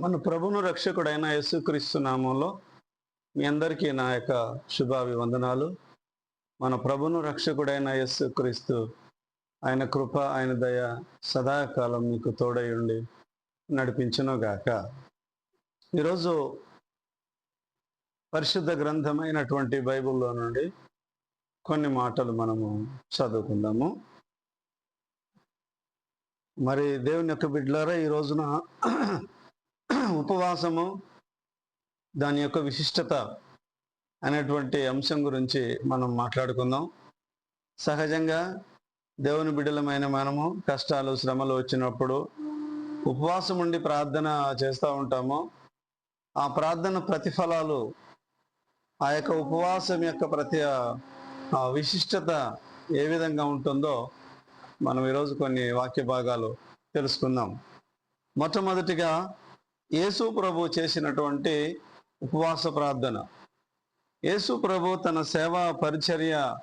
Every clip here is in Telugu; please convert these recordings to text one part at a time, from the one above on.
మన ప్రభును రక్షకుడైన యేసుక్రీస్తు నామంలో మీ అందరికీ నా యొక్క శుభాభివందనాలు. మన ప్రభును రక్షకుడైన యేసుక్రీస్తు ఆయన కృప ఆయన దయ సదాకాలం మీకు తోడై ఉండి నడిపించును ఈరోజు పరిశుద్ధ గ్రంథమైనటువంటి బైబిల్లో నుండి కొన్ని మాటలు మనము చదువుకుందాము. మరి దేవుని యొక్క బిడ్డలారా ఈ రోజున ఉపవాసము దాని యొక్క విశిష్టత అనేటువంటి అంశం గురించి మనం మాట్లాడుకుందాం. సహజంగా దేవుని బిడ్డలమైన మనము కష్టాలు శ్రమలు వచ్చినప్పుడు ఉపవాసం ఉండి ప్రార్థన చేస్తూ ఉంటాము. ఆ ప్రార్థన ప్రతిఫలాలు ఆ యొక్క ఉపవాసం యొక్క ప్రతి విశిష్టత ఏ విధంగా ఉంటుందో మనం ఈరోజు కొన్ని వాక్య భాగాలు తెలుసుకుందాం. మొట్టమొదటిగా యేసు ప్రభు చేసినటువంటి ఉపవాస ప్రార్థన. యేసు ప్రభు తన సేవా పరిచర్య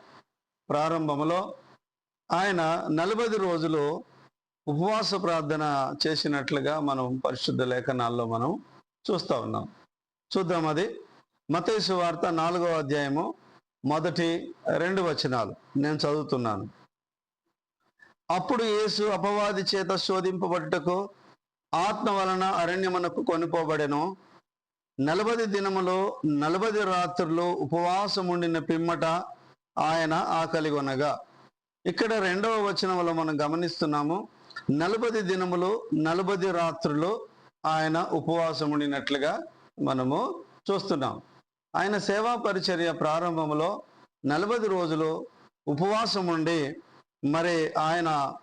ప్రారంభంలో ఆయన నలభై రోజులు ఉపవాస ప్రార్థన చేసినట్లుగా మనం పరిశుద్ధ లేఖనాల్లో మనం చూస్తూ ఉన్నాం. చూద్దాం అది. మతేసు వార్త నాలుగో అధ్యాయము మొదటి రెండు వచనాలు. నేను చదువుతున్నాను. అప్పుడు యేసు అపవాది చేత శోధింపబడుటకు ఆత్మ వలన అరణ్యమునకు కొనుకోబడెను. నలభై దినములు నలభై రాత్రులు ఉపవాసం ఉండిన పిమ్మట ఆయన ఆకలి కొనగా. ఇక్కడ రెండవ వచనంలో మనం గమనిస్తున్నాము నలభై దినములు నలభై రాత్రులు ఆయన ఉపవాసం ఉండినట్లుగా మనము చూస్తున్నాం. ఆయన సేవా పరిచర్య ప్రారంభంలో నలభై రోజులు ఉపవాసం ఉండి మరి ఆయన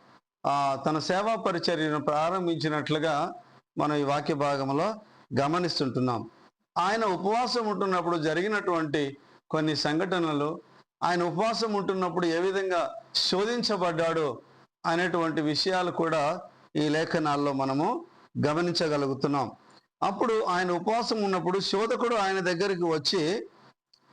తన సేవా పరిచర్యను ప్రారంభించినట్లుగా మనం ఈ వాక్య భాగంలో గమనిస్తుంటున్నాం. ఆయన ఉపవాసం ఉంటున్నప్పుడు జరిగినటువంటి కొన్ని సంఘటనలు ఆయన ఉపవాసం ఉంటున్నప్పుడు ఏ విధంగా శోధించబడ్డాడు అనేటువంటి విషయాలు కూడా ఈ లేఖనాల్లో మనము గమనించగలుగుతున్నాం. అప్పుడు ఆయన ఉపవాసం ఉన్నప్పుడు శోధకుడు ఆయన దగ్గరికి వచ్చి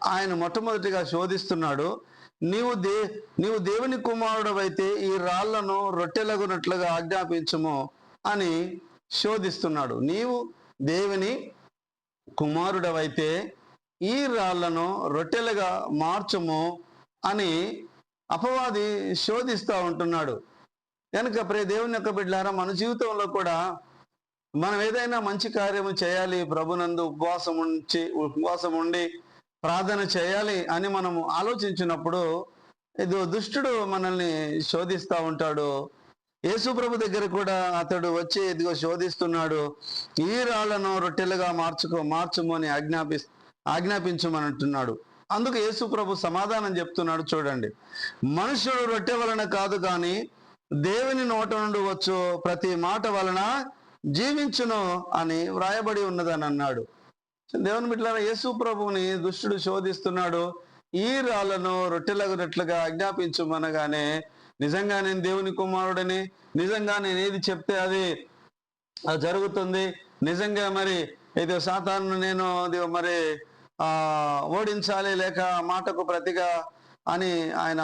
ఆయన మొట్టమొదటిగా శోధిస్తున్నాడు నీవు దే నీవు దేవుని కుమారుడవైతే ఈ రాళ్ళను రొట్టెలగునట్లుగా ఆజ్ఞాపించము అని శోధిస్తున్నాడు. నీవు దేవుని కుమారుడవైతే ఈ రాళ్ళను రొట్టెలుగా మార్చము అని అపవాది శోధిస్తూ ఉంటున్నాడు. కనుక ప్రే దేవుని యొక్క బిడ్డారా మన జీవితంలో కూడా మనం ఏదైనా మంచి కార్యము చేయాలి. ప్రభునందు ఉపవాసం ఉంచి ఉపవాసం ఉండి ప్రార్థన చేయాలి అని మనము ఆలోచించినప్పుడు ఇది దుష్టుడు మనల్ని శోధిస్తూ ఉంటాడు. యేసుప్రభు దగ్గర కూడా అతడు వచ్చి ఇదిగో శోధిస్తున్నాడు. ఈ రాళ్ళను రొట్టెలుగా మార్చుకో మార్చుము అని ఆజ్ఞాపి ఆజ్ఞాపించమనంటున్నాడు. అందుకు యేసుప్రభు సమాధానం చెప్తున్నాడు చూడండి. మనుషుడు రొట్టె వలన కాదు కానీ దేవుని నోట నుండి వచ్చు ప్రతి మాట వలన జీవించును అని వ్రాయబడి ఉన్నదని అన్నాడు. దేవుని బిడ్డలారా యేసు ప్రభువుని దుష్టుడు శోధిస్తున్నాడు. ఈ రాళ్ళను రొట్టెలగునట్లుగా ఆజ్ఞాపించుమనగానే నిజంగా నేను దేవుని కుమారుడని నిజంగా నేను ఏది చెప్తే అది అది జరుగుతుంది. నిజంగా మరి ఇది సాతాను నేను మరి ఆ ఓడించాలి లేక మాటకు ప్రతిగా అని ఆయన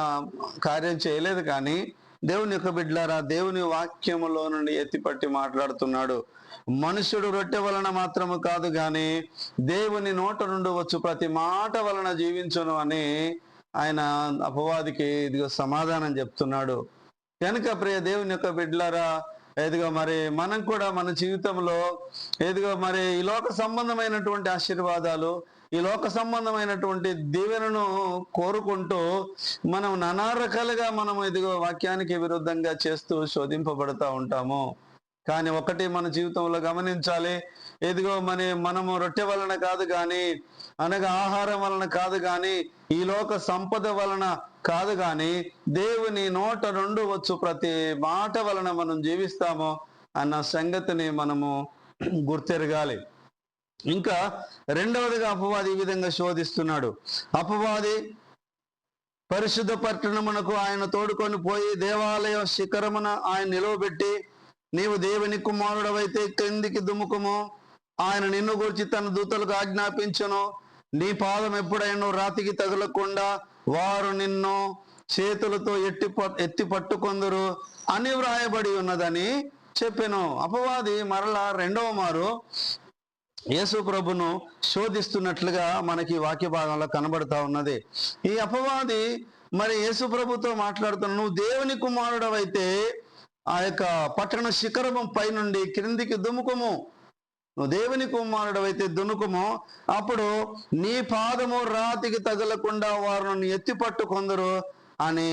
కార్యం చేయలేదు కానీ దేవుని యొక్క బిడ్డలారా దేవుని వాక్యములో నుండి ఎత్తిపట్టి మాట్లాడుతున్నాడు. మనుషుడు రొట్టె వలన మాత్రము కాదు గాని దేవుని నోట నుండి వచ్చు ప్రతి మాట వలన జీవించును అని ఆయన అపవాదికి ఇదిగో సమాధానం చెప్తున్నాడు. కనుక ప్రియ దేవుని యొక్క బిడ్డలారా ఎదిగో మరి మనం కూడా మన జీవితంలో ఎదిగో మరి ఈ లోక సంబంధమైనటువంటి ఆశీర్వాదాలు ఈ లోక సంబంధమైనటువంటి దీవెనను కోరుకుంటూ మనం నానా రకాలుగా మనం ఇదిగో వాక్యానికి విరుద్ధంగా చేస్తూ శోధింపబడతా ఉంటాము. కానీ ఒకటి మన జీవితంలో గమనించాలి. ఎదిగో మన మనము రొట్టె వలన కాదు కానీ అనగా ఆహారం వలన కాదు కానీ ఈ లోక సంపద వలన కాదు కానీ దేవుని నోట నుండి వచ్చు ప్రతి మాట వలన మనం జీవిస్తాము అన్న సంగతిని మనము గుర్తెరగాలి. ఇంకా రెండవదిగా అపవాది ఈ విధంగా శోధిస్తున్నాడు. అపవాది పరిశుద్ధ పట్టణమునకు ఆయన తోడుకొని పోయి దేవాలయ శిఖరమున ఆయన నిలవబెట్టి నీవు దేవుని కుమారుడవైతే క్రిందికి దుముకుము ఆయన నిన్ను గురించి తన దూతలకు ఆజ్ఞాపించను. నీ పాదం ఎప్పుడైనా రాతికి తగలకుండా వారు నిన్ను చేతులతో ఎట్టి ఎత్తి పట్టుకొందరు అని వ్రాయబడి ఉన్నదని చెప్పాను. అపవాది మరలా రెండవ మారు యేసు ప్రభును శోధిస్తున్నట్లుగా మనకి వాక్య భాగంలో కనబడతా ఉన్నది. ఈ అపవాది మరి యేసు ప్రభుతో మాట్లాడుతున్న నువ్వు దేవుని కుమారుడవైతే ఆ యొక్క పట్టణ శిఖరము పైనుండి క్రిందికి దుముకుము నువ్వు దేవుని కుమారుడవైతే దునుకుము అప్పుడు నీ పాదము రాతికి తగలకుండా వారు నన్ను ఎత్తి పట్టుకొందరు అని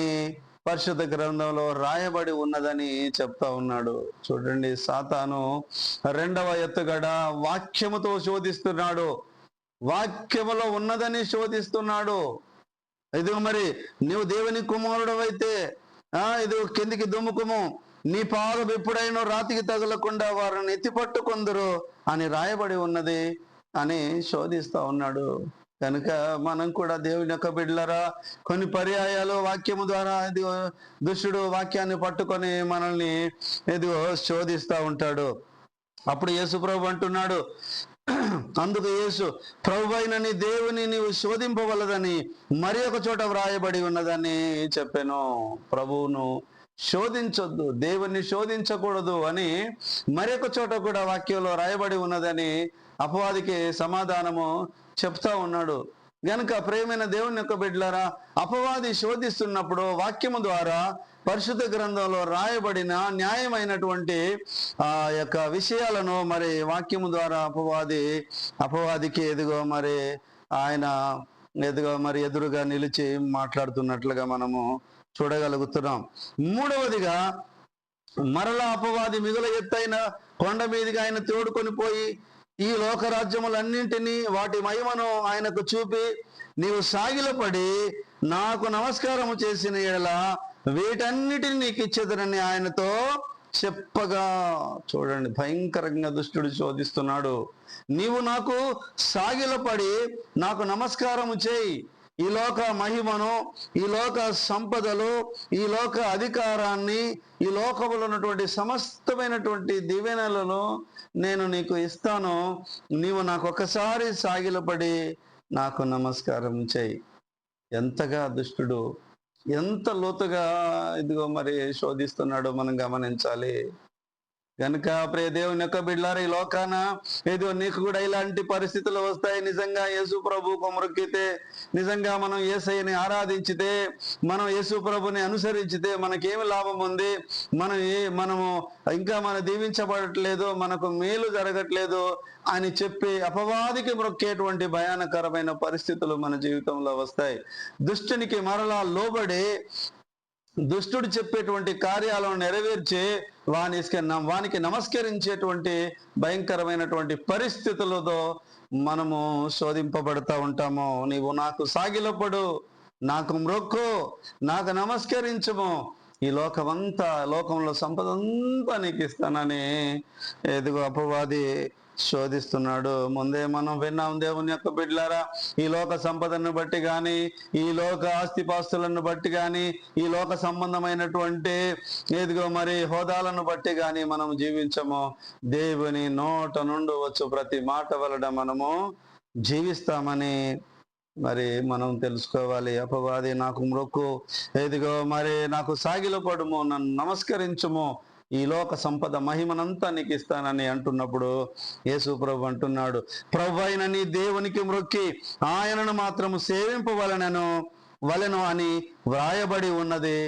పరిశుద్ధ గ్రంథంలో రాయబడి ఉన్నదని చెప్తా ఉన్నాడు. చూడండి సాతాను రెండవ ఎత్తుగడ వాక్యముతో శోధిస్తున్నాడు. వాక్యములో ఉన్నదని శోధిస్తున్నాడు. ఇది మరి నీవు దేవుని కుమారుడవైతే ఆ ఇది కిందికి దుమ్ముకుము. నీ పాలు ఎప్పుడైనా రాతికి తగలకుండా వారిని ఎత్తిపట్టుకుందరు అని రాయబడి ఉన్నది అని శోధిస్తా ఉన్నాడు. కనుక మనం కూడా దేవుని యొక్క బిడ్డలరా కొన్ని పర్యాయాలు వాక్యము ద్వారా ఇదిగో దుష్టుడు వాక్యాన్ని పట్టుకొని మనల్ని ఇదిగో శోధిస్తా ఉంటాడు. అప్పుడు యేసు ప్రభు అంటున్నాడు అందుకు యేసు ప్రభు అయినని దేవుని నీవు శోధింపవలదని మరి ఒక చోట వ్రాయబడి ఉన్నదని చెప్పాను. ప్రభువును శోధించొద్దు దేవుణ్ణి శోధించకూడదు అని మరొక చోట కూడా వాక్యంలో రాయబడి ఉన్నదని అపవాదికి సమాధానము చెప్తా ఉన్నాడు. గనుక ప్రేమైన దేవుని యొక్క బిడ్డలారా అపవాది శోధిస్తున్నప్పుడు వాక్యము ద్వారా పరిశుద్ధ గ్రంథంలో రాయబడిన న్యాయమైనటువంటి ఆ యొక్క విషయాలను మరి వాక్యము ద్వారా అపవాది అపవాదికి ఎదుగో మరి ఆయన ఎదుగో మరి ఎదురుగా నిలిచి మాట్లాడుతున్నట్లుగా మనము చూడగలుగుతున్నాం. మూడవదిగా మరలా అపవాది మిగుల ఎత్తైన కొండ మీదుగా ఆయన తోడుకొని పోయి ఈ లోకరాజ్యములన్నింటినీ వాటి మహిమను ఆయనకు చూపి నీవు సాగిలపడి నాకు నమస్కారము చేసిన ఎడల వీటన్నిటిని నీకు ఇచ్చేదనని ఆయనతో చెప్పగా. చూడండి భయంకరంగా దుష్టుడు శోధిస్తున్నాడు. నీవు నాకు సాగిలపడి నాకు నమస్కారము చేయి. ఈ లోక మహిమను ఈ లోక సంపదలు ఈ లోక అధికారాన్ని ఈ లోకములో ఉన్నటువంటి సమస్తమైనటువంటి దీవెనలను నేను నీకు ఇస్తాను. నీవు నాకు ఒకసారి సాగిలపడి నాకు నమస్కారం చేయి. ఎంతగా దుష్టుడు ఎంత లోతుగా ఇదిగో మరి శోధిస్తున్నాడో మనం గమనించాలి. కనుక ప్రియ దేవుని యొక్క బిడ్డారు ఈ లోకాన ఏదో నీకు కూడా ఇలాంటి పరిస్థితులు వస్తాయి. నిజంగా యేసు ప్రభు కొమరొక్కితే నిజంగా మనం ఏసైని ఆరాధించితే మనం యేసు ప్రభుని అనుసరించితే మనకేమి లాభం ఉంది? మనం ఏ మనము ఇంకా మనం దీవించబడట్లేదు మనకు మేలు జరగట్లేదు అని చెప్పి అపవాదికి మొక్కేటువంటి భయానకరమైన పరిస్థితులు మన జీవితంలో వస్తాయి. దుష్టునికి మరలా లోబడి దుష్టుడు చెప్పేటువంటి కార్యాలను నెరవేర్చి వానికి వానికి నమస్కరించేటువంటి భయంకరమైనటువంటి పరిస్థితులతో మనము శోధింపబడతా ఉంటాము. నీవు నాకు సాగిలపడు నాకు మ్రొక్కు నాకు నమస్కరించము. ఈ లోకమంతా లోకంలో సంపద అంతా నీకు ఇస్తానని ఎదుగు అపవాది శోధిస్తున్నాడు. ముందే మనం విన్నాం దేవుని యొక్క బిడ్లారా ఈ లోక సంపదను బట్టి కానీ ఈ లోక ఆస్తిపాస్తులను బట్టి కానీ ఈ లోక సంబంధమైనటువంటి ఏదిగో మరి హోదాలను బట్టి కానీ మనం జీవించము. దేవుని నోట నుండి వచ్చు ప్రతి మాట వలన మనము జీవిస్తామని మరి మనం తెలుసుకోవాలి. అపవాది నాకు మ్రొక్కు ఏదిగో మరి నాకు సాగిలపడుము నన్ను నమస్కరించుము. ఈ లోక సంపద మహిమనంతా నీకు ఇస్తానని అంటున్నప్పుడు యేసు ప్రభు అంటున్నాడు ప్రభు అయిన నీ దేవునికి మ్రొక్కి ఆయనను మాత్రము సేవింపవలనను వలెను అని వ్రాయబడి ఉన్నది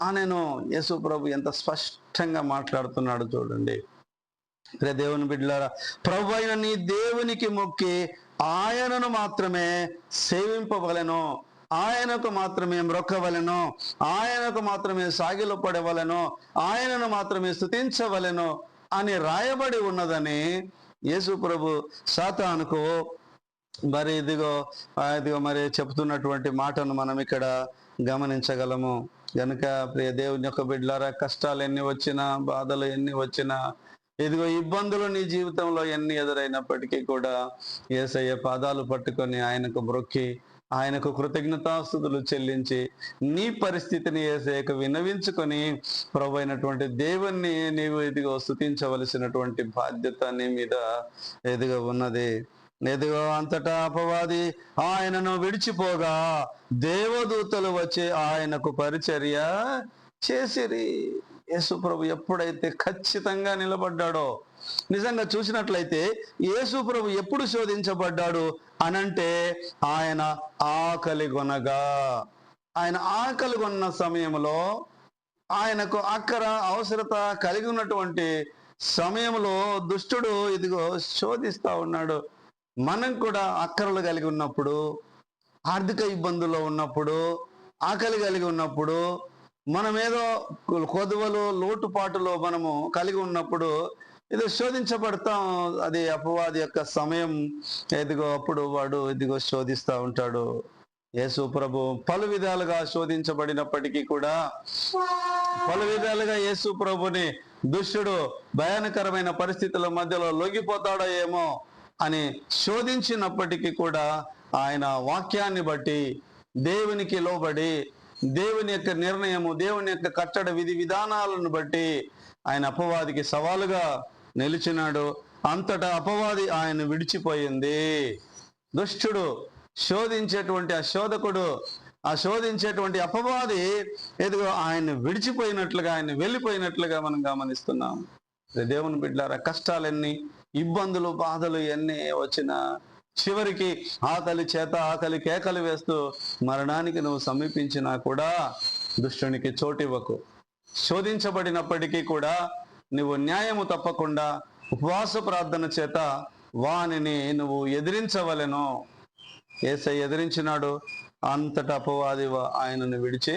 అనెను యేసు ప్రభు ఎంత స్పష్టంగా మాట్లాడుతున్నాడు చూడండి. రే దేవుని బిడ్డలారా ప్రభు అయిన నీ దేవునికి మొక్కి ఆయనను మాత్రమే సేవింపవలను ఆయనకు మాత్రమే మ్రొక్కవలను ఆయనకు మాత్రమే సాగిలో పడవలను ఆయనను మాత్రమే స్థుతించవలను అని రాయబడి ఉన్నదని యేసు ప్రభు సాతానుకు మరి ఇదిగో ఇదిగో మరి చెప్తున్నటువంటి మాటను మనం ఇక్కడ గమనించగలము. గనుక ప్రియ దేవుని యొక్క బిడ్లారా కష్టాలు ఎన్ని వచ్చినా బాధలు ఎన్ని వచ్చినా ఇదిగో ఇబ్బందులు నీ జీవితంలో ఎన్ని ఎదురైనప్పటికీ కూడా ఏసయ్య పాదాలు పట్టుకొని ఆయనకు బ్రొక్కి ఆయనకు కృతజ్ఞతాస్థుతులు చెల్లించి నీ పరిస్థితిని ఏసేక వినవించుకొని ప్రభు అయినటువంటి దేవుణ్ణి నీవు ఇదిగో స్థుతించవలసినటువంటి బాధ్యత నీ మీద ఎదుగా ఉన్నది. ఎదుగో అంతటా అపవాది ఆయనను విడిచిపోగా దేవదూతలు వచ్చి ఆయనకు పరిచర్య చేసిరి. యేసు ప్రభు ఎప్పుడైతే ఖచ్చితంగా నిలబడ్డాడో నిజంగా చూసినట్లయితే యేసు ప్రభు ఎప్పుడు శోధించబడ్డాడు అనంటే ఆయన ఆకలి కొనగా. ఆయన ఆకలి కొన్న సమయంలో ఆయనకు అక్కర అవసరత కలిగి ఉన్నటువంటి సమయంలో దుష్టుడు ఇదిగో శోధిస్తా ఉన్నాడు. మనం కూడా అక్కరలు కలిగి ఉన్నప్పుడు ఆర్థిక ఇబ్బందుల్లో ఉన్నప్పుడు ఆకలి కలిగి ఉన్నప్పుడు మనమేదో కొదవలు కొదువలు లోటుపాటులో మనము కలిగి ఉన్నప్పుడు ఇది శోధించబడతాం. అది అపవాది యొక్క సమయం. ఇదిగో అప్పుడు వాడు ఇదిగో శోధిస్తా ఉంటాడు. యేసు ప్రభు పలు విధాలుగా శోధించబడినప్పటికీ కూడా పలు విధాలుగా యేసు ప్రభుని దుష్టుడు భయానకరమైన పరిస్థితుల మధ్యలో లొంగిపోతాడో ఏమో అని శోధించినప్పటికీ కూడా ఆయన వాక్యాన్ని బట్టి దేవునికి లోబడి దేవుని యొక్క నిర్ణయము దేవుని యొక్క కట్టడ విధి విధానాలను బట్టి ఆయన అపవాదికి సవాలుగా నిలిచినాడు. అంతటా అపవాది ఆయన విడిచిపోయింది. దుష్టుడు శోధించేటువంటి ఆ శోధకుడు ఆ శోధించేటువంటి అపవాది ఎదుగో ఆయన విడిచిపోయినట్లుగా ఆయన వెళ్ళిపోయినట్లుగా మనం గమనిస్తున్నాం. దేవుని బిడ్డారా కష్టాలన్నీ ఇబ్బందులు బాధలు ఎన్ని వచ్చినా చివరికి ఆకలి చేత ఆకలి కేకలు వేస్తూ మరణానికి నువ్వు సమీపించినా కూడా దుష్టునికి చోటివ్వకు. శోధించబడినప్పటికీ కూడా నువ్వు న్యాయము తప్పకుండా ఉపవాస ప్రార్థన చేత వానిని నువ్వు ఎదిరించవలెను. ఏసై ఎదిరించినాడు అంతటా అపవాది ఆయనను విడిచి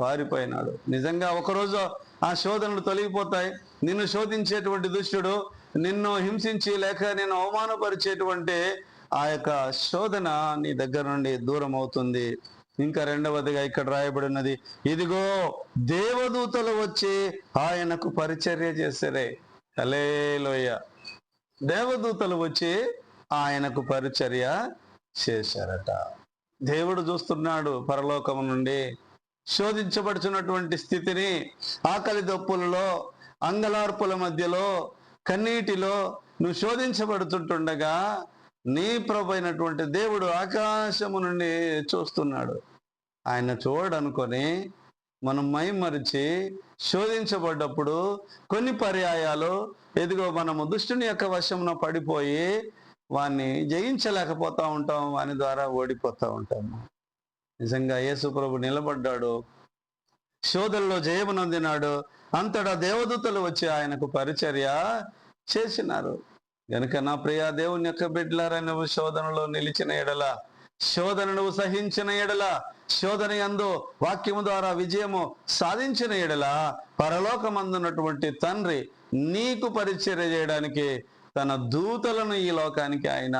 పారిపోయినాడు. నిజంగా ఒకరోజు ఆ శోధనలు తొలగిపోతాయి. నిన్ను శోధించేటువంటి దుష్టుడు నిన్ను హింసించి లేక నిన్ను అవమానపరిచేటువంటి ఆ యొక్క శోధన నీ దగ్గర నుండి దూరం అవుతుంది ఇంకా రెండవదిగా ఇక్కడ రాయబడినది ఇదిగో దేవదూతలు వచ్చి ఆయనకు పరిచర్య చేసరే. అలేలోయ దేవదూతలు వచ్చి ఆయనకు పరిచర్య చేశారట. దేవుడు చూస్తున్నాడు పరలోకం నుండి. శోధించబడుచున్నటువంటి స్థితిని ఆకలి దప్పులలో అంగలార్పుల మధ్యలో కన్నీటిలో నువ్వు శోధించబడుతుంటుండగా నీ ప్రభు అయినటువంటి దేవుడు ఆకాశము నుండి చూస్తున్నాడు. ఆయన చూడనుకొని మనం మైమరిచి శోధించబడ్డప్పుడు కొన్ని పర్యాయాలు ఎదిగో మనము దుష్టుని యొక్క వశమున పడిపోయి వాన్ని జయించలేకపోతూ ఉంటాం వాని ద్వారా ఓడిపోతూ ఉంటాము నిజంగా యేసు ప్రభు నిలబడ్డాడు. శోధల్లో జయమునందినాడు అంతటా దేవదూతలు వచ్చి ఆయనకు పరిచర్య చేసినారు. గనుక నా ప్రియా దేవుని యొక్క బిడ్డలారా నువ్వు శోధనలో నిలిచిన ఎడల శోధన నువ్వు సహించిన ఎడల శోధన యందు వాక్యము ద్వారా విజయము సాధించిన ఎడల పరలోకమందున్నటువంటి తండ్రి నీకు పరిచర్య చేయడానికి తన దూతలను ఈ లోకానికి ఆయన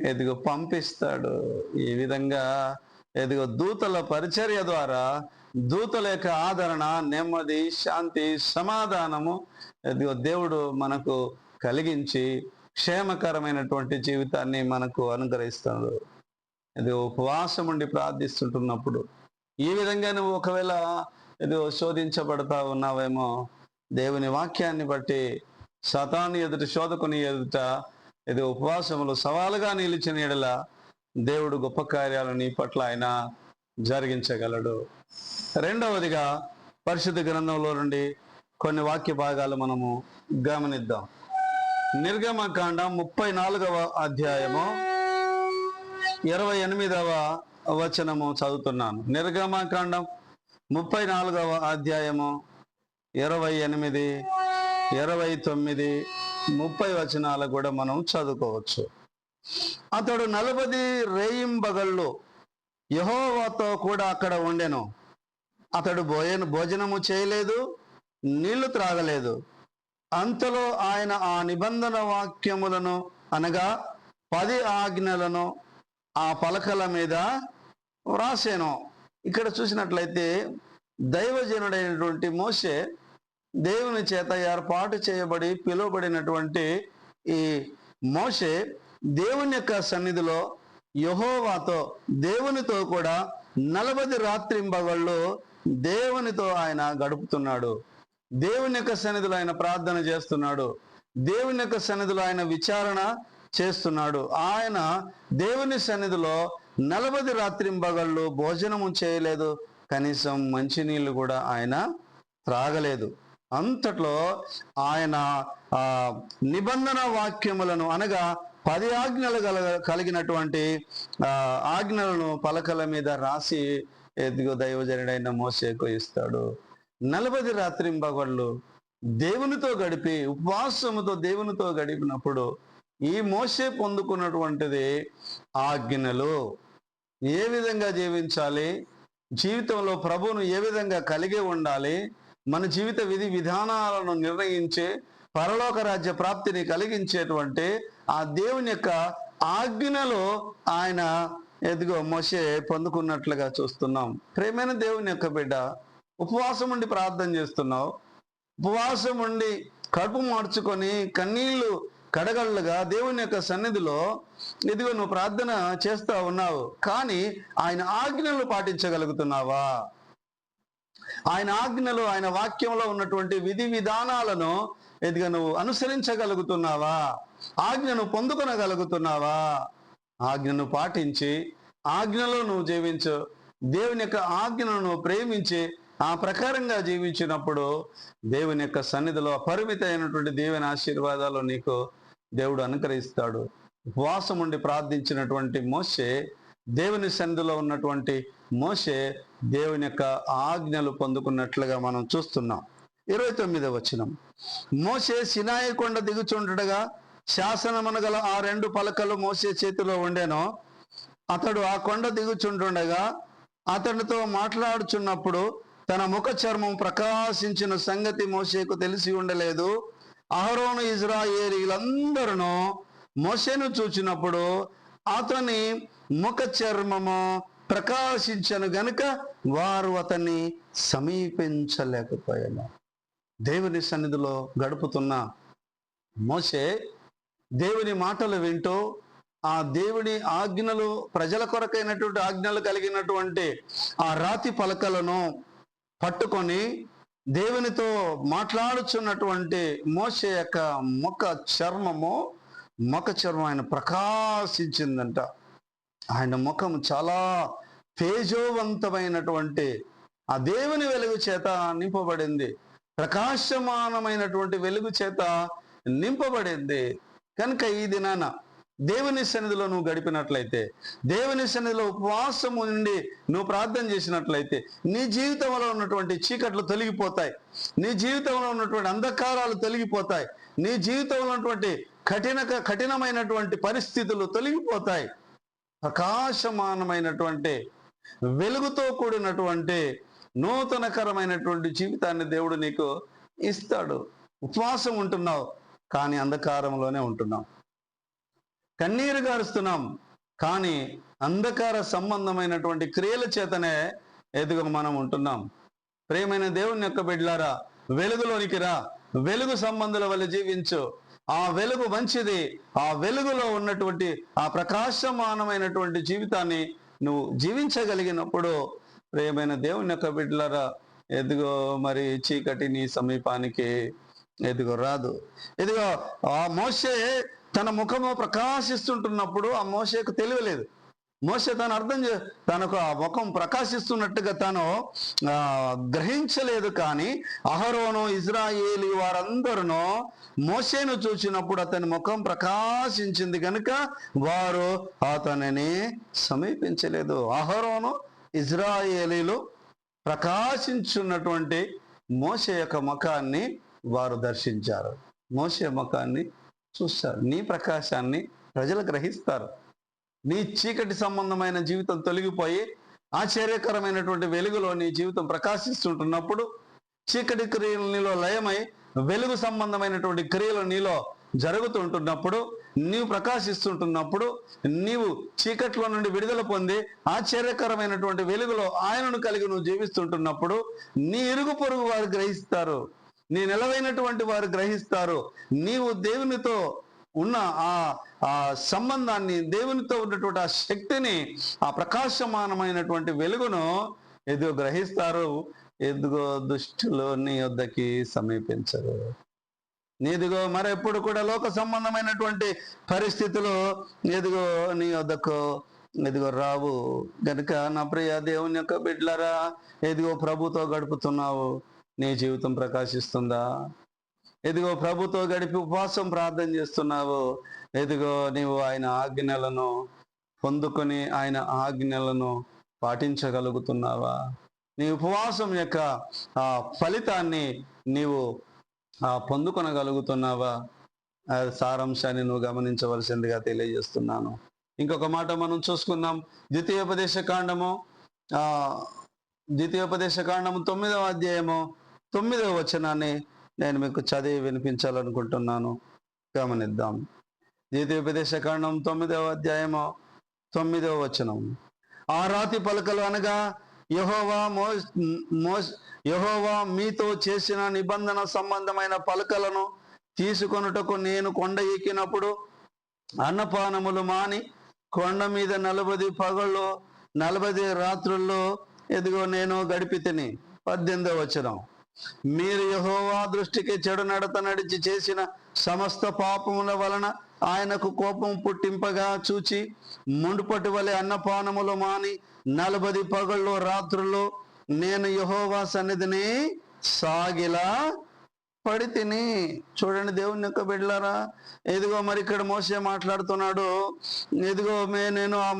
ఎదుగు పంపిస్తాడు. ఈ విధంగా ఎదుగు దూతల పరిచర్య ద్వారా దూతల యొక్క ఆదరణ నెమ్మది శాంతి సమాధానము ఎదుగో దేవుడు మనకు కలిగించి క్షేమకరమైనటువంటి జీవితాన్ని మనకు అనుగ్రహిస్తాడు. ఇది ఉపవాసం ఉండి ప్రార్థిస్తుంటున్నప్పుడు ఈ విధంగా నువ్వు ఒకవేళ ఇది శోధించబడతా ఉన్నావేమో దేవుని వాక్యాన్ని బట్టి సతాన్ని ఎదుట శోధకుని ఎదుట ఇది ఉపవాసములు సవాలుగా నిలిచిన ఎడల దేవుడు గొప్ప కార్యాలు నీ పట్ల ఆయన జరిగించగలడు. రెండవదిగా పరిశుద్ధ గ్రంథంలో నుండి కొన్ని వాక్య భాగాలు మనము గమనిద్దాం. నిర్గమకాండ ముప్పై నాలుగవ అధ్యాయము ఇరవై ఎనిమిదవ వచనము చదువుతున్నాను. నిర్గమకాండం ముప్పై నాలుగవ అధ్యాయము ఇరవై ఎనిమిది ఇరవై తొమ్మిది ముప్పై వచనాలు కూడా మనం చదువుకోవచ్చు. అతడు నలభది రేయింబగళ్ళు యహోవాతో కూడా అక్కడ ఉండెను. అతడు భోజన భోజనము చేయలేదు నీళ్ళు త్రాగలేదు. అంతలో ఆయన ఆ నిబంధన వాక్యములను అనగా పది ఆజ్ఞలను ఆ పలకల మీద వ్రాసాను. ఇక్కడ చూసినట్లయితే దైవజనుడైనటువంటి మోషే దేవుని చేత ఏర్పాటు చేయబడి పిలువబడినటువంటి ఈ మోసే దేవుని యొక్క సన్నిధిలో యహోవాతో దేవునితో కూడా నలభై రాత్రింబగళ్ళు దేవునితో ఆయన గడుపుతున్నాడు. దేవుని యొక్క సన్నిధిలో ఆయన ప్రార్థన చేస్తున్నాడు. దేవుని యొక్క సన్నిధిలో ఆయన విచారణ చేస్తున్నాడు. ఆయన దేవుని సన్నిధిలో నలభై రాత్రింబగళ్ళు భోజనము చేయలేదు. కనీసం మంచినీళ్ళు కూడా ఆయన త్రాగలేదు. అంతట్లో ఆయన ఆ నిబంధన వాక్యములను అనగా పది ఆజ్ఞలు కల కలిగినటువంటి ఆ ఆజ్ఞలను పలకల మీద రాసి ఎదుగు దైవజనుడైన మోసేకు ఇస్తాడు. నలభై రాత్రింబగళ్ళు దేవునితో గడిపి ఉపవాసముతో దేవునితో గడిపినప్పుడు ఈ మోసే పొందుకున్నటువంటిది ఆజ్ఞలు. ఏ విధంగా జీవించాలి? జీవితంలో ప్రభువును ఏ విధంగా కలిగి ఉండాలి? మన జీవిత విధి విధానాలను నిర్ణయించే పరలోక రాజ్య ప్రాప్తిని కలిగించేటువంటి ఆ దేవుని యొక్క ఆజ్ఞలో ఆయన ఎదుగో మోసే పొందుకున్నట్లుగా చూస్తున్నాం. ప్రేమైన దేవుని యొక్క బిడ్డ ఉపవాసం ఉండి ప్రార్థన చేస్తున్నావు. ఉపవాసం ఉండి కడుపు మార్చుకొని కన్నీళ్ళు కడగళ్ళుగా దేవుని యొక్క సన్నిధిలో ఇదిగో నువ్వు ప్రార్థన చేస్తూ ఉన్నావు. కానీ ఆయన ఆజ్ఞలు పాటించగలుగుతున్నావా? ఆయన ఆజ్ఞలు ఆయన వాక్యంలో ఉన్నటువంటి విధి విధానాలను ఇదిగా నువ్వు అనుసరించగలుగుతున్నావా? ఆజ్ఞను పొందుకొనగలుగుతున్నావా? ఆజ్ఞను పాటించి ఆజ్ఞలో నువ్వు జీవించు. దేవుని యొక్క ఆజ్ఞను నువ్వు ప్రేమించి ఆ ప్రకారంగా జీవించినప్పుడు దేవుని యొక్క సన్నిధిలో పరిమితమైనటువంటి దేవుని ఆశీర్వాదాలు నీకు దేవుడు అనుగ్రహిస్తాడు. ఉపవాసం ఉండి ప్రార్థించినటువంటి మోసే దేవుని సన్నిధిలో ఉన్నటువంటి మోసే దేవుని యొక్క ఆజ్ఞలు పొందుకున్నట్లుగా మనం చూస్తున్నాం. ఇరవై తొమ్మిదవ వచనం. మోసే సినాయి కొండ దిగుచుండగా శాసనమనగల ఆ రెండు పలకలు మోసే చేతిలో ఉండేను అతడు ఆ కొండ దిగుచుంటుండగా అతనితో మాట్లాడుచున్నప్పుడు తన ముఖ చర్మం ప్రకాశించిన సంగతి మోసేకు తెలిసి ఉండలేదు. అహరోను ఇజ్రాయేలీలందరూ మోసేను చూచినప్పుడు అతని ముఖ చర్మము ప్రకాశించను గనుక వారు అతన్ని సమీపించలేకపోయాను దేవుని సన్నిధిలో గడుపుతున్న మోసే దేవుని మాటలు వింటూ ఆ దేవుని ఆజ్ఞలు ప్రజల కొరకైనటువంటి ఆజ్ఞలు కలిగినటువంటి ఆ రాతి పలకలను పట్టుకొని దేవునితో మాట్లాడుచున్నటువంటి మోసే యొక్క ముఖ చర్మము ముఖ చర్మం ఆయన ప్రకాశించిందంట. ఆయన ముఖం చాలా తేజోవంతమైనటువంటి ఆ దేవుని వెలుగు చేత నింపబడింది. ప్రకాశమానమైనటువంటి వెలుగు చేత నింపబడింది. కనుక ఈ దినాన దేవుని సన్నిధిలో నువ్వు గడిపినట్లయితే దేవుని సన్నిధిలో ఉపవాసం ఉండి నువ్వు ప్రార్థన చేసినట్లయితే నీ జీవితంలో ఉన్నటువంటి చీకట్లు తొలగిపోతాయి. నీ జీవితంలో ఉన్నటువంటి అంధకారాలు తొలగిపోతాయి. నీ జీవితంలో ఉన్నటువంటి కఠిన కఠినమైనటువంటి పరిస్థితులు తొలగిపోతాయి. ప్రకాశమానమైనటువంటి వెలుగుతో కూడినటువంటి నూతనకరమైనటువంటి జీవితాన్ని దేవుడు నీకు ఇస్తాడు. ఉపవాసం ఉంటున్నావు కానీ అంధకారంలోనే ఉంటున్నావు. కన్నీరు గారుస్తున్నాం. కానీ అంధకార సంబంధమైనటువంటి క్రియల చేతనే ఎదుగు మనం ఉంటున్నాం. ప్రేమైన దేవుని యొక్క బిడ్లారా వెలుగులోనికి రా. వెలుగు సంబంధుల వల్ల జీవించు. ఆ వెలుగు మంచిది. ఆ వెలుగులో ఉన్నటువంటి ఆ ప్రకాశమానమైనటువంటి జీవితాన్ని నువ్వు జీవించగలిగినప్పుడు ప్రేమైన దేవుని యొక్క బిడ్డలారా ఎదుగో మరి చీకటి నీ సమీపానికి ఎదుగో రాదు. ఎదుగో ఆ మోసే తన ముఖము ప్రకాశిస్తుంటున్నప్పుడు ఆ మోసకు తెలియలేదు. మోస తను అర్థం చే తనకు ఆ ముఖం ప్రకాశిస్తున్నట్టుగా తను గ్రహించలేదు కానీ అహరోను ఇజ్రాయేలీ వారందరూ మోసేను చూసినప్పుడు అతని ముఖం ప్రకాశించింది కనుక వారు అతనిని సమీపించలేదు. అహరోను ఇజ్రాయేలీలు ప్రకాశించున్నటువంటి మోస యొక్క ముఖాన్ని వారు దర్శించారు. మోసే ముఖాన్ని చూస్తారు. నీ ప్రకాశాన్ని ప్రజలు గ్రహిస్తారు. నీ చీకటి సంబంధమైన జీవితం తొలగిపోయి ఆశ్చర్యకరమైనటువంటి వెలుగులో నీ జీవితం ప్రకాశిస్తుంటున్నప్పుడు చీకటి క్రియలు నీలో లయమై వెలుగు సంబంధమైనటువంటి క్రియలు నీలో జరుగుతుంటున్నప్పుడు నీవు ప్రకాశిస్తుంటున్నప్పుడు నీవు చీకట్లో నుండి విడుదల పొంది ఆశ్చర్యకరమైనటువంటి వెలుగులో ఆయనను కలిగి నువ్వు జీవిస్తుంటున్నప్పుడు నీ ఇరుగు పొరుగు వారు గ్రహిస్తారు. నీ నిలవైనటువంటి వారు గ్రహిస్తారు నీవు దేవునితో ఉన్న ఆ ఆ సంబంధాన్ని దేవునితో ఉన్నటువంటి ఆ శక్తిని ఆ ప్రకాశమానమైనటువంటి వెలుగును ఎదుగు గ్రహిస్తారు. ఎదుగో దుష్టులు నీ వద్దకి సమీపించరు. నీదిగో మరెప్పుడు కూడా లోక సంబంధమైనటువంటి పరిస్థితులు ఎదుగో నీ వద్దకు ఎదిగో రావు. గనుక నా ప్రియ దేవుని యొక్క బిడ్లరా ఎదిగో ప్రభుతో గడుపుతున్నావు. నీ జీవితం ప్రకాశిస్తుందా? ఎదిగో ప్రభుతో గడిపి ఉపవాసం ప్రార్థన చేస్తున్నావు. ఎదిగో నీవు ఆయన ఆజ్ఞలను పొందుకొని ఆయన ఆజ్ఞలను పాటించగలుగుతున్నావా? నీ ఉపవాసం యొక్క ఆ ఫలితాన్ని నీవు ఆ పొందుకొనగలుగుతున్నావా? సారాంశాన్ని నువ్వు గమనించవలసిందిగా తెలియజేస్తున్నాను. ఇంకొక మాట మనం చూసుకుందాం. ద్వితీయోపదేశ కాండము ఆ ద్వితీయోపదేశ కాండము తొమ్మిదవ అధ్యాయము తొమ్మిదవ వచనాన్ని నేను మీకు చదివి వినిపించాలనుకుంటున్నాను. గమనిద్దాం. ద్వితీయోపదేశ కాండం తొమ్మిదవ అధ్యాయము తొమ్మిదవ వచనం. ఆ రాతి పలకలు అనగా యహోవా మో మో యహోవా మీతో చేసిన నిబంధన సంబంధమైన పలకలను తీసుకొనుటకు నేను కొండ ఎక్కినప్పుడు అన్నపానములు మాని కొండ మీద నలభై పగళ్ళు నలభై రాత్రుల్లో ఎదుగో నేను గడిపి తిని. పద్దెనిమిదో వచనం. మీరు యహోవా దృష్టికి చెడు నడత నడిచి చేసిన సమస్త పాపముల వలన ఆయనకు కోపం పుట్టింపగా చూచి ముండుపటి వలె అన్నపానములు మాని నలభై పగళ్ళు రాత్రుల్లో నేను యహోవా సన్నిధిని సాగిలా పడి తిని చూడండి దేవుని యొక్క బిడ్డలారా ఎదిగో మరి ఇక్కడ మోసే మాట్లాడుతున్నాడు. ఎదిగో మే నేను ఆ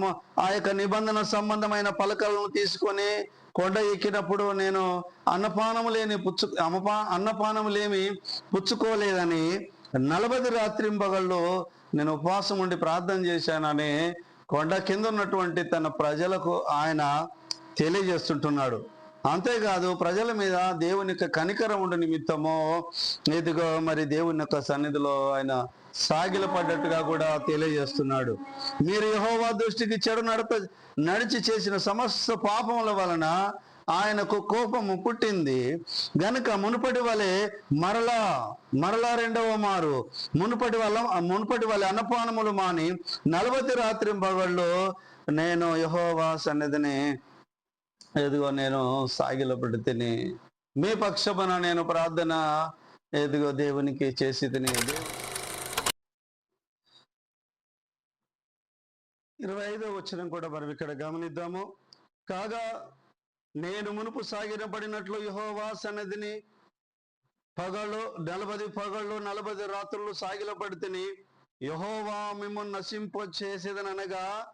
ఆ యొక్క నిబంధన సంబంధమైన పలకలను తీసుకొని కొండ ఎక్కినప్పుడు నేను అన్నపానము లేని పుచ్చు అమపా అన్నపానము లేమి పుచ్చుకోలేదని నలభది రాత్రింబగళ్ళు నేను ఉపవాసం ఉండి ప్రార్థన చేశానని కొండ కింద ఉన్నటువంటి తన ప్రజలకు ఆయన తెలియజేస్తుంటున్నాడు. అంతేకాదు ప్రజల మీద దేవుని యొక్క కనికరం ఉండు నిమిత్తము ఇదిగో మరి దేవుని యొక్క సన్నిధిలో ఆయన సాగిల పడ్డట్టుగా కూడా తెలియజేస్తున్నాడు. మీరు యహోవా దృష్టికి చెడు నడప నడిచి చేసిన సమస్త పాపముల వలన ఆయనకు కోపము పుట్టింది. గనుక మునుపటి వలె మరలా మరలా రెండవ మారు. మునుపటి వల్ల మునుపటి వలె అన్నపానములు మాని నలభై రాత్రి పగళ్ళు నేను యహోవా సన్నిధిని ఎదుగో నేను సాగిల తిని మీ పక్షమున నేను ప్రార్థన ఎదుగో దేవునికి చేసి తిని. ఇరవై ఐదో వచ్చిన కూడా మనం ఇక్కడ గమనిద్దాము. కాగా నేను మునుపు సాగినబడినట్లు యుహోవా యహోవా సన్నిధిని పగళ్ళు నలభై పగళ్ళు నలభై రాత్రులు సాగిల పడితేని యహోవా మిమ్మల్ని నశింప చేసేదనగా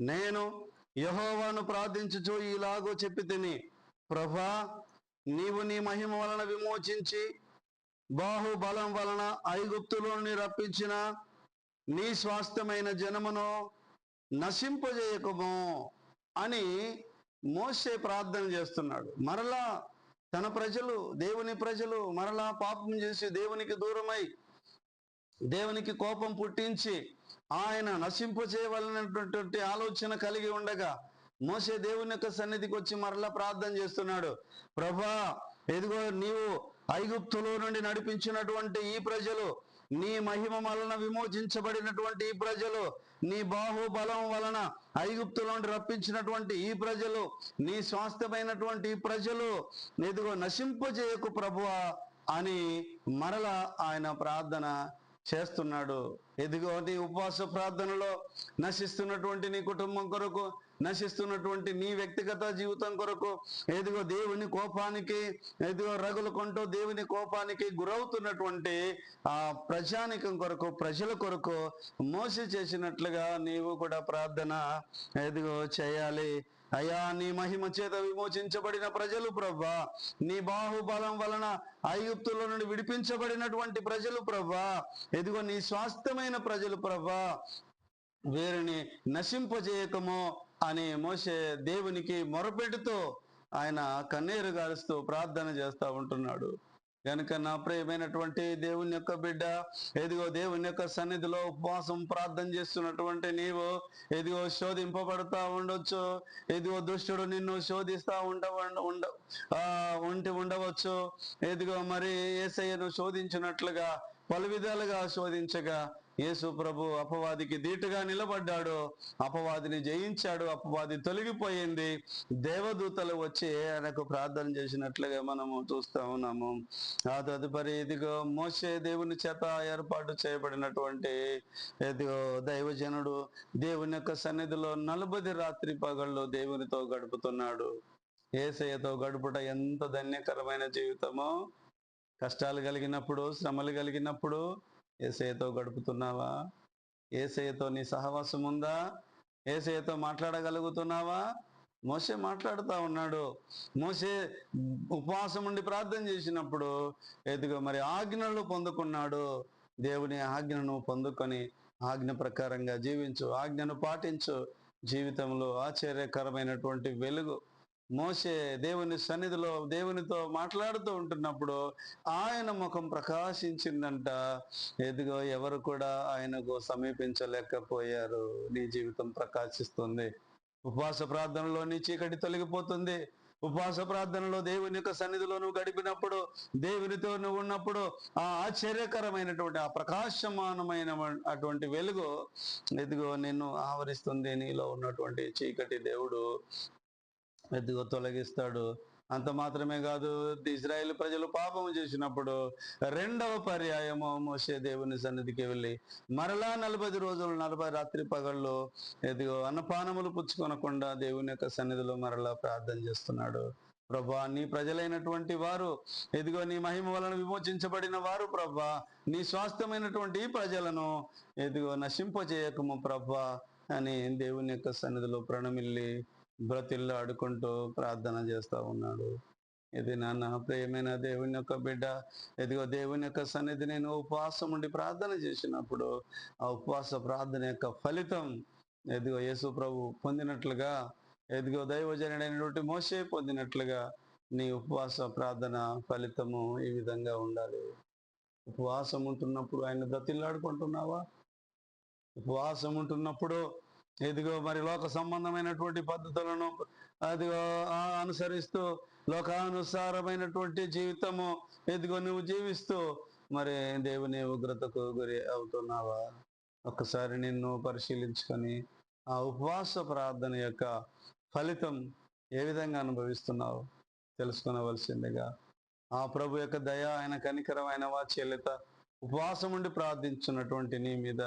నేను యహోవాను ప్రార్థించుచు ఇలాగో చెప్పి తిని ప్రభా నీవు నీ మహిమ వలన విమోచించి బాహుబలం వలన ఐగుప్తులోని రప్పించిన నీ స్వాస్థ్యమైన జనమును నశింపజేయకము అని మోసే ప్రార్థన చేస్తున్నాడు. మరలా తన ప్రజలు దేవుని ప్రజలు మరలా పాపం చేసి దేవునికి దూరమై దేవునికి కోపం పుట్టించి ఆయన నశింపజేయవలనటువంటి ఆలోచన కలిగి ఉండగా మోసే దేవుని యొక్క సన్నిధికి వచ్చి మరలా ప్రార్థన చేస్తున్నాడు. ప్రభా ఎదుగో నీవు ఐగుప్తులో నుండి నడిపించినటువంటి ఈ ప్రజలు నీ మహిమ వలన విమోచించబడినటువంటి ఈ ప్రజలు నీ బాహుబలం వలన ఐగుప్తులో రప్పించినటువంటి ఈ ప్రజలు నీ స్వాస్థ్యమైనటువంటి ఈ ప్రజలు ఎదుగో నశింపజేయకు ప్రభువా అని మరల ఆయన ప్రార్థన చేస్తున్నాడు. ఎదిగో నీ ఉపవాస ప్రార్థనలో నశిస్తున్నటువంటి నీ కుటుంబం కొరకు నశిస్తున్నటువంటి నీ వ్యక్తిగత జీవితం కొరకు ఎదిగో దేవుని కోపానికి ఎదిగో రగులు కొంటూ దేవుని కోపానికి గురవుతున్నటువంటి ఆ ప్రజానికం కొరకు ప్రజల కొరకు మోసి చేసినట్లుగా నీవు కూడా ప్రార్థన ఎదిగో చేయాలి. అయ్యా నీ మహిమ చేత విమోచించబడిన ప్రజలు ప్రభా. నీ బాహుబలం వలన ఐగుప్తుల నుండి విడిపించబడినటువంటి ప్రజలు ప్రభా. ఎదుగో నీ స్వాస్థ్యమైన ప్రజలు ప్రభా. వీరిని నశింపజేయకము అని మోసే దేవునికి మొరపెడుతూ ఆయన కన్నీరు గారుస్తూ ప్రార్థన చేస్తూ ఉంటున్నాడు. కనుక నా ప్రియమైనటువంటి దేవుని యొక్క బిడ్డ ఎదిగో దేవుని యొక్క సన్నిధిలో ఉపవాసం ప్రార్థన చేస్తున్నటువంటి నీవు ఎదిగో శోధింపబడతా ఉండొచ్చు. ఎదిగో దుష్టుడు నిన్ను శోధిస్తా ఉండ ఉండ ఆ ఉంటి ఉండవచ్చు. ఎదిగో మరి ఏసయ్యను శోధించినట్లుగా పలు విధాలుగా శోధించగా యేసు ప్రభు అపవాదికి ధీటుగా నిలబడ్డాడు. అపవాదిని జయించాడు. అపవాది తొలగిపోయింది. దేవదూతలు వచ్చి ఆయనకు ప్రార్థన చేసినట్లుగా మనము చూస్తా ఉన్నాము. ఆ తదుపరి ఇదిగో మోసే దేవుని చేత ఏర్పాటు చేయబడినటువంటి ఇదిగో దైవజనుడు దేవుని యొక్క సన్నిధిలో నలభై రాత్రి పగళ్ళు దేవునితో గడుపుతున్నాడు. ఏసయ్యతో గడుపుట ఎంత ధన్యకరమైన జీవితమో. కష్టాలు కలిగినప్పుడు శ్రమలు కలిగినప్పుడు ఏసయ్యతో గడుపుతున్నావా? ఏసయ్యతో నీ సహవాసం ఉందా ఏసయ్యతో మాట్లాడగలుగుతున్నావా? మోసే మాట్లాడుతూ ఉన్నాడు. మోసే ఉపవాసం ఉండి ప్రార్థన చేసినప్పుడు ఎదుగో మరి ఆజ్ఞలు పొందుకున్నాడు. దేవుని ఆజ్ఞను పొందుకొని ఆజ్ఞ ప్రకారంగా జీవించు ఆజ్ఞను పాటించు. జీవితంలో ఆశ్చర్యకరమైనటువంటి వెలుగు మోసే దేవుని సన్నిధిలో దేవునితో మాట్లాడుతూ ఉంటున్నప్పుడు ఆయన ముఖం ప్రకాశించిందంట. ఎదుగో ఎవరు కూడా ఆయనకు సమీపించలేకపోయారు. నీ జీవితం ప్రకాశిస్తుంది. ఉపవాస ప్రార్థనలో నీ చీకటి తొలగిపోతుంది. ఉపవాస ప్రార్థనలో దేవుని యొక్క సన్నిధిలో నువ్వు గడిపినప్పుడు దేవునితో నువ్వు ఉన్నప్పుడు ఆ ఆశ్చర్యకరమైనటువంటి ఆ ప్రకాశమానమైన అటువంటి వెలుగు ఎదుగో నిన్ను ఆవరిస్తుంది నీలో ఉన్నటువంటి చీకటి దేవుడు. ఎద్దుగో తొలగిస్తాడు. అంత మాత్రమే కాదు ఇజ్రాయేల్ ప్రజలు పాపము చేసినప్పుడు రెండవ పర్యాయము మోసే దేవుని సన్నిధికి వెళ్ళి మరలా నలభై రోజులు నలభై రాత్రి పగళ్ళు ఎదిగో అన్నపానములు పుచ్చుకొనకుండా దేవుని యొక్క సన్నిధిలో మరలా ప్రార్థన చేస్తున్నాడు. ప్రభా నీ ప్రజలైనటువంటి వారు ఎదిగో నీ మహిమ వలన విమోచించబడిన వారు ప్రభా నీ స్వాస్థ్యమైనటువంటి ఈ ప్రజలను ఎదిగో నశింపజేయకము ప్రభా అని దేవుని యొక్క సన్నిధిలో ప్రణమిల్లి బ్రతిల్లో ఆడుకుంటూ ప్రార్థన చేస్తూ ఉన్నాడు. ఇది నాన్న ప్రియమైన దేవుని యొక్క బిడ్డ ఇదిగో దేవుని యొక్క సన్నిధి నేను ఉపవాసం ఉండి ప్రార్థన చేసినప్పుడు ఆ ఉపవాస ప్రార్థన యొక్క ఫలితం ఎదిగో యేసు ప్రభు పొందినట్లుగా ఎదిగో దైవజనుడైనటువంటి మోసే పొందినట్లుగా నీ ఉపవాస ప్రార్థన ఫలితము ఈ విధంగా ఉండాలి. ఉపవాసం ఉంటున్నప్పుడు ఆయన దతిల్లాడుకుంటున్నావా ఉపవాసం ఉంటున్నప్పుడు ఇదిగో మరి లోక సంబంధమైనటువంటి పద్ధతులను అదిగో అనుసరిస్తూ లోకానుసారమైనటువంటి జీవితము ఇదిగో నువ్వు జీవిస్తూ మరి దేవుని ఉగ్రతకు గురి అవుతున్నావా? ఒక్కసారి నిన్ను పరిశీలించుకొని ఆ ఉపవాస ప్రార్థన యొక్క ఫలితం ఏ విధంగా అనుభవిస్తున్నావు? తెలుసుకునవలసిందిగా. ఆ ప్రభు యొక్క దయ ఆయన కనికరమైన వాచ్యలత ఉపవాసం ఉండి ప్రార్థించున్నటువంటి నీ మీద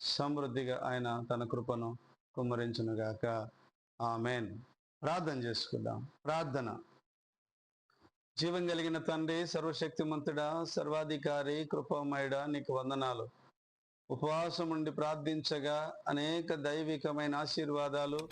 సమృద్ధిగా ఆయన తన కృపను కుమ్మరించునుగాక. ఆమెన్. ప్రార్థన చేసుకుందాం. ప్రార్థన. జీవం కలిగిన తండ్రి సర్వశక్తిమంతుడా సర్వాధికారి కృపమయుడా నీకు వందనాలు. ఉపవాసం ఉండి ప్రార్థించగా అనేక దైవికమైన ఆశీర్వాదాలు